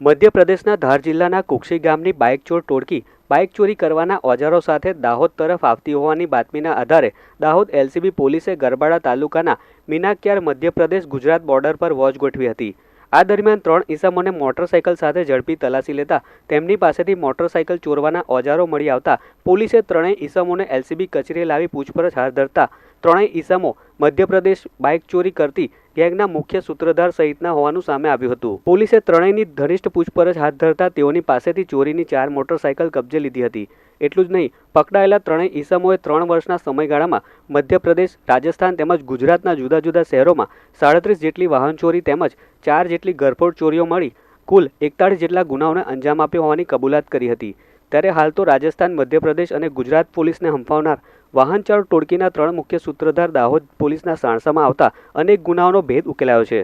મધ્યપ્રદેશના ધાર જિલ્લાના કુક્ષી ગામની બાઇક ચોર ટોળકી બાઇક ચોરી કરવાના ઓજારો સાથે દાહોદ તરફ આવતી હોવાની બાતમીના આધારે દાહોદ એલસીબી પોલીસે ગરબાડા તાલુકાના મીનાક્યાર મધ્યપ્રદેશ ગુજરાત બોર્ડર પર વોચ ગોઠવી હતી. આ દરમિયાન ત્રણ ઈસમોને મોટરસાયકલ સાથે ઝડપી તલાશી લેતા તેમની પાસેથી મોટરસાયકલ ચોરવાના ઓજારો મળી આવતા પોલીસે ત્રણેય ઈસમોને એલસીબી કચેરીએ લાવી પૂછપરછ હાથ ધરતા ત્રણેય ઈસમો મધ્યપ્રદેશ બાઇક ચોરી કરતી ગેંગના મુખ્ય સૂત્રધાર સહિતના હોવાનું સામે આવ્યું હતું. પોલીસે ત્રણેયની ઘનિષ્ઠ પૂછપરછ હાથ ધરતા તેઓની પાસેથી ચોરીની ચાર મોટરસાયકલ કબજે લીધી હતી. એટલું જ નહીં, પકડાયેલા ત્રણેય ઈસમોએ ત્રણ વર્ષના સમયગાળામાં મધ્યપ્રદેશ, રાજસ્થાન તેમજ ગુજરાતના જુદા જુદા શહેરોમાં સાડત્રીસ જેટલી વાહન ચોરી તેમજ ચાર જેટલી ગરફોડ ચોરીઓ મળી, કુલ એકતાળીસ જેટલા ગુનાઓને અંજામ આપ્યો હોવાની કબૂલાત કરી હતી. ત્યારે હાલ તો રાજસ્થાન, મધ્યપ્રદેશ અને ગુજરાત પોલીસને હંફાવનાર વાહન ચાલક ટોળકીના ત્રણ મુખ્ય સૂત્રધાર દાહોદ પોલીસના સાણસામાં આવતા અનેક ગુનાઓનો ભેદ ઉકેલાયો છે.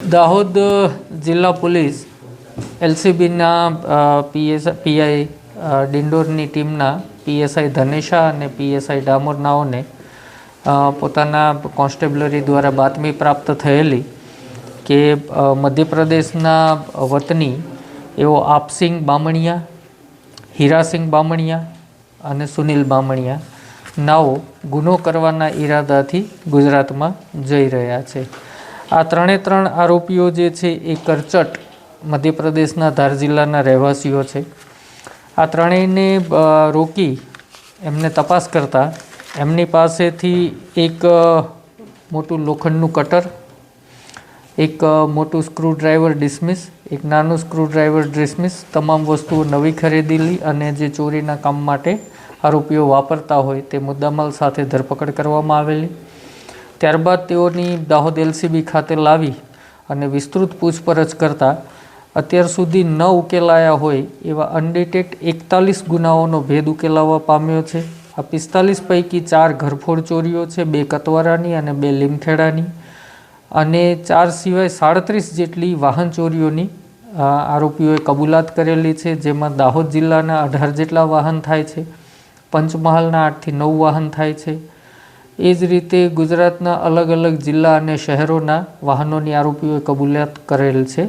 દાહોદ જિલ્લા પોલીસ, એલસીબીના પીએસ, પીઆઈ ડિંડોરની ટીમના પીએસઆઈ ધનેશા અને પીએસઆઈ ડામોરનાઓને પોતાના કોન્સ્ટેબલરી દ્વારા બાતમી પ્રાપ્ત થયેલી કે મધ્યપ્રદેશના વતની એવો આપસિંગ બામણિયા હીરાસિંગ બામણિયા અને સુનિલ બામણિયા નાઓ ગુનો કરવાના ઈરાદાથી ગુજરાતમાં જઈ રહ્યા છે. આ ત્રણે ત્રણ આરોપીઓ જે છે એ કરચટ મધ્યપ્રદેશના ધાર જિલ્લાના રહેવાસીઓ છે. આ ત્રણેયને રોકી એમને તપાસ કરતાં એમની પાસેથી એક મોટું લોખંડનું કટર એક મોટું સ્ક્રૂડ્રાઈવર ડિસમિસ, એક નાનું સ્ક્રૂડ્રાઈવર ડિસમિસ, તમામ વસ્તુઓ નવી ખરીદેલી અને જે ચોરીના કામ માટે આરોપીઓ વાપરતા હોય તે મુદ્દામાલ સાથે ધરપકડ કરવામાં આવેલી. ત્યારબાદ તેઓની દાહોદ એલસીબી ખાતે લાવી અને વિસ્તૃત પૂછપરછ કરતાં અત્યાર સુધી ન ઉકેલાયા હોય એવા અનડિટેક્ટ એકતાલીસ ગુનાઓનો ભેદ ઉકેલાવા પામ્યો છે. આ પિસ્તાલીસ પૈકી ચાર ઘરફોડ ચોરીઓ છે, બે કતવારાની અને બે લીમખેડાની. અને ચાર સિવાય સાડત્રીસ જેટલી વાહન ચોરીઓની આરોપીઓએ કબૂલાત કરેલી છે, જેમાં દાહોદ જિલ્લાના અઢાર જેટલા વાહન થાય છે, પંચમહાલના આઠથી નવ વાહન થાય છે. એ જ રીતે ગુજરાતના અલગ અલગ જિલ્લા અને શહેરોના વાહનોની આરોપીઓએ કબૂલાત કરેલ છે.